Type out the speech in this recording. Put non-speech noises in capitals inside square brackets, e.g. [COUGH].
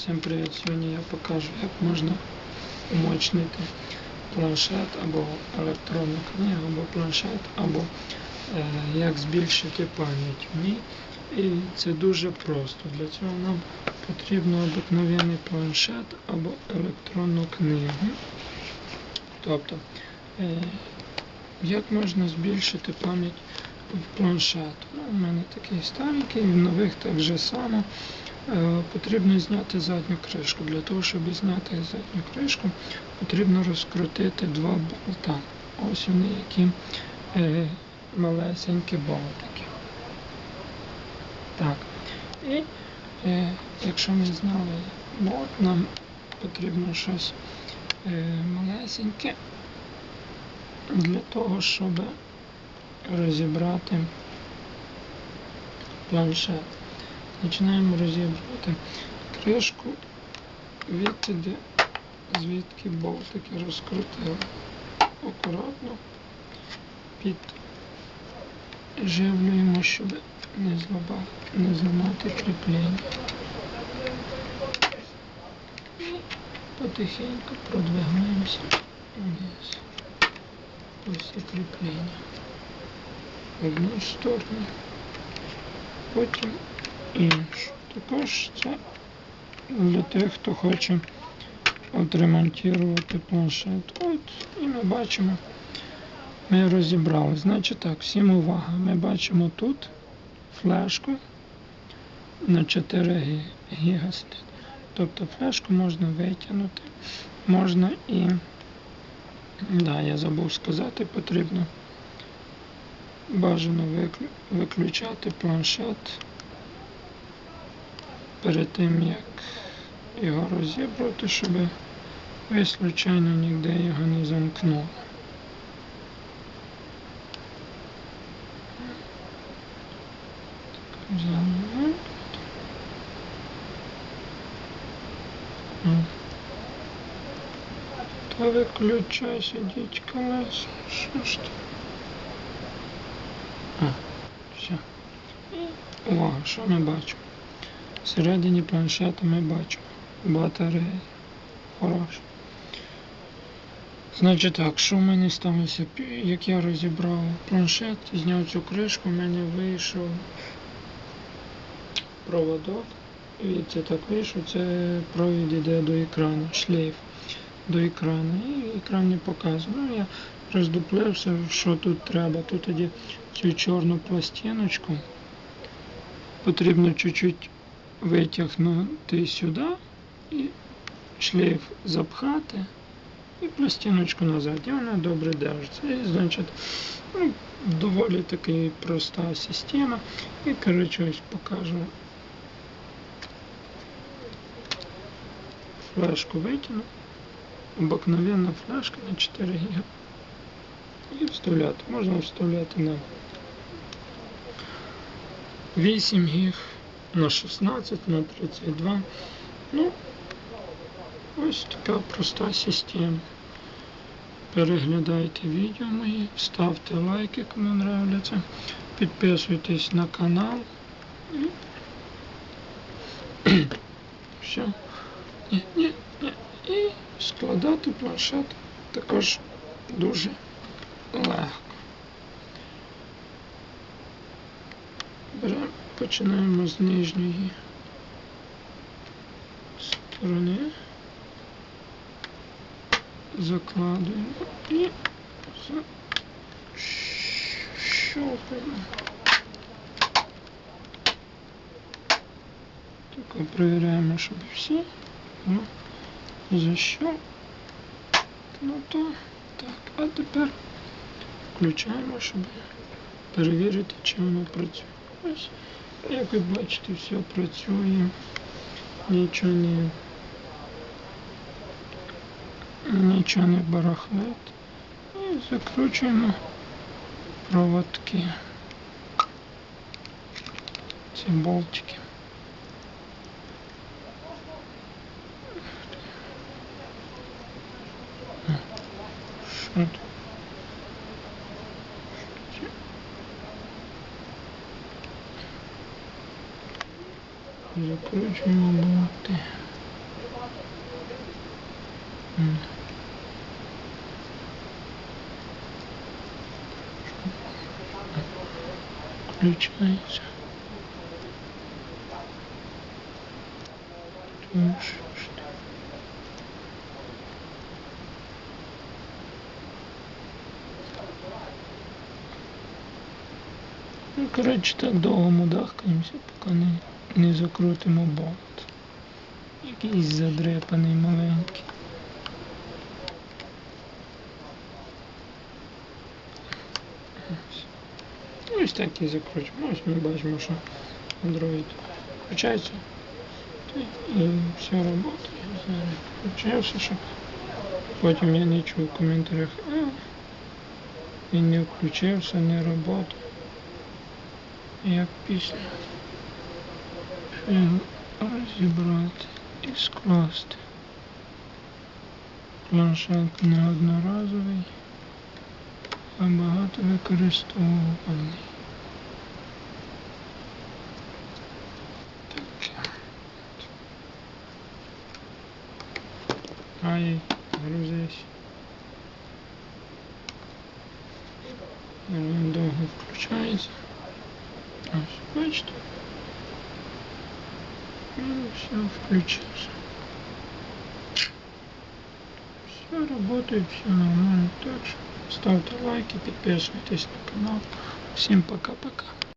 Всім привіт! Сьогодні я покажу, як можна умочнити планшет або електронну книгу, або планшет, або е, як збільшити пам'ять в ній. І це дуже просто. Для цього нам потрібно обикновений планшет або електронну книгу. Тобто, е, як можна збільшити пам'ять планшет? Ну, у мене такий старенький, в нових так же само. Е, Потрібно зняти задню кришку. Для того, щоб зняти задню кришку, потрібно розкрутити два болта. Ось вони які е, малесенькі болтики. Так. І е, якщо ми зняли болт, нам потрібно щось е, малесеньке для того, щоб розібрати планшет. Починаємо розібрати кришку відтіди, звідки болтики розкрутили. Акуратно підживлюємо, щоб не зламати, не зламати кріплення. Потихеньку продвигаємося вниз. Ось кріплення. Одну сторону. Потім іншу. Також це для тих, хто хоче отремонтувати планшет. От, і ми бачимо, ми розібрали. Значить так, всім увага. Ми бачимо тут флешку на 4 гі- гіга стоїть. Тобто флешку можна витягнути, можна і, да, я забув сказати, потрібно бажано виключати планшет перед тим, як його розібрати, щоб ви случайно ніде його не замкнули. Та виключайся, дідька лес. Що ж ти? Все. Увага, що ми бачимо? Всередині планшета ми бачимо батареї. Хороше. Значить так, що в мене сталося? Як я розібрав планшет, зняв цю кришку, в мене вийшов проводок. Це так вийшов, це провід іде до екрану, шлейф до екрану. І екран не показує. Ну, я роздуплився, що тут треба. Тут тоді цю чорну пластиночку потрібно чуть-чуть витягнути сюди і шлейф запхати і пластиночку назад. І вона добре держиться. І, значить, ну, доволі таки проста система. І коротше ось покажу. Флешку витягну. Обикновенна флешка на 4 ГБ. І вставляти. Можна вставляти на 8 гіг, на 16, на 32. Ну, ось така проста система. Переглядайте відео мої, ставте лайки, кому нравляться, підписуйтесь на канал. І... [CLEARS THROAT] Все. Ні, ні, ні. І складати планшет також дуже. Беремо, починаємо з нижньої сторони, закладуємо і защелкуємо. Так, перевіряємо, щоб всі. Ну, защелкнуто. Так, а тепер включаємо, щоб перевірити, чи воно працює. Ось, як ви бачите, все працює, нічого не, нічого не барахлить. І закручуємо проводки. Ці болтики. Що тут? Закручуємо болти. М. Включається. Тому що ж там? Ну, коротше, так довго мудахкаємося, поки не, не закрутимо болт. Якийсь задрепаний маленький. Ось. Ось так і закручуємо. Ось ми бачимо, що Android включається. І все працює. Зараз включився, щоб потім я не чув в коментарях. Він не включився, не працює. Як після філ розібрати і скласти. Планшет не одноразовий, а багато використовуваний. Ай, грузись. Він довго включається. Ось, бачите? І все включився. Все работает, все нормально. Так що ставте лайки, підписуйтесь на канал. Всім пока-пока.